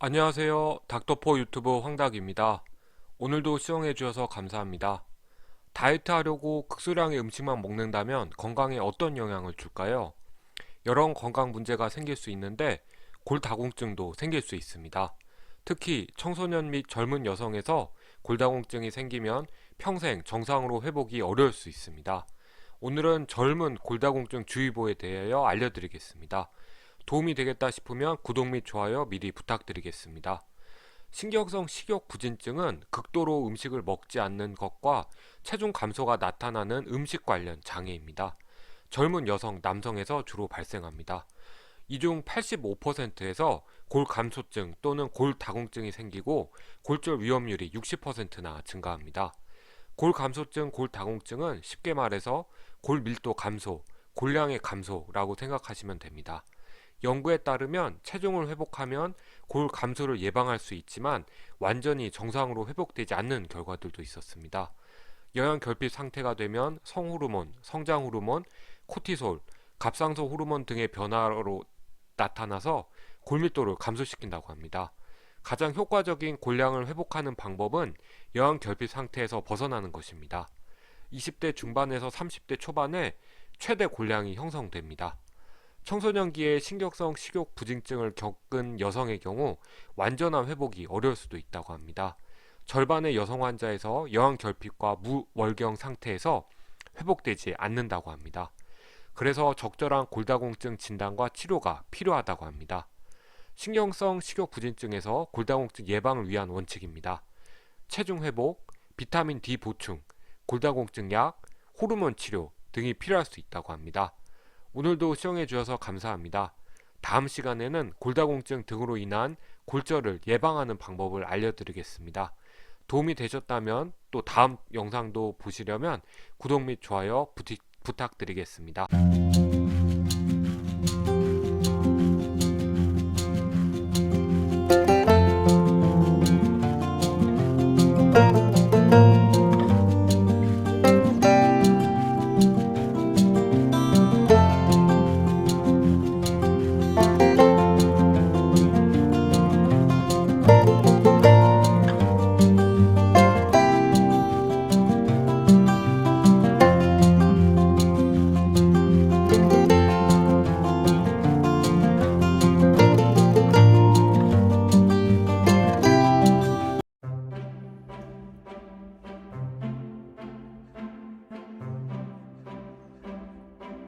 안녕하세요. 닥터포 유튜브 황닥입니다. 오늘도 시청해 주셔서 감사합니다. 다이어트 하려고 극소량의 음식만 먹는다면 건강에 어떤 영향을 줄까요? 여러 건강 문제가 생길 수 있는데 골다공증도 생길 수 있습니다. 특히 청소년 및 젊은 여성에서 골다공증이 생기면 평생 정상으로 회복이 어려울 수 있습니다. 오늘은 젊은 골다공증 주의보에 대하여 알려드리겠습니다. 도움이 되겠다 싶으면 구독 및 좋아요 미리 부탁드리겠습니다. 신경성 식욕 부진증은 극도로 음식을 먹지 않는 것과 체중 감소가 나타나는 음식 관련 장애입니다. 젊은 여성, 남성에서 주로 발생합니다. 이 중 85%에서 골 감소증 또는 골 다공증이 생기고 골절 위험률이 60%나 증가합니다. 골 감소증, 골 다공증은 쉽게 말해서 골 밀도 감소, 골량의 감소라고 생각하시면 됩니다. 연구에 따르면 체중을 회복하면 골 감소를 예방할 수 있지만 완전히 정상으로 회복되지 않는 결과들도 있었습니다. 영양 결핍 상태가 되면 성호르몬, 성장 호르몬, 코티솔, 갑상선 호르몬 등의 변화로 나타나서 골밀도를 감소시킨다고 합니다. 가장 효과적인 골량을 회복하는 방법은 영양 결핍 상태에서 벗어나는 것입니다. 20대 중반에서 30대 초반에 최대 골량이 형성됩니다. 청소년기에 신경성 식욕 부진증을 겪은 여성의 경우 완전한 회복이 어려울 수도 있다고 합니다. 절반의 여성 환자에서 여왕 결핍과 무월경 상태에서 회복되지 않는다고 합니다. 그래서 적절한 골다공증 진단과 치료가 필요하다고 합니다. 신경성 식욕 부진증에서 골다공증 예방을 위한 원칙입니다. 체중 회복, 비타민 D 보충, 골다공증 약, 호르몬 치료 등이 필요할 수 있다고 합니다. 오늘도 시청해 주셔서 감사합니다. 다음 시간에는 골다공증 등으로 인한 골절을 예방하는 방법을 알려드리겠습니다. 도움이 되셨다면 또 다음 영상도 보시려면 구독 및 좋아요 부탁드리겠습니다.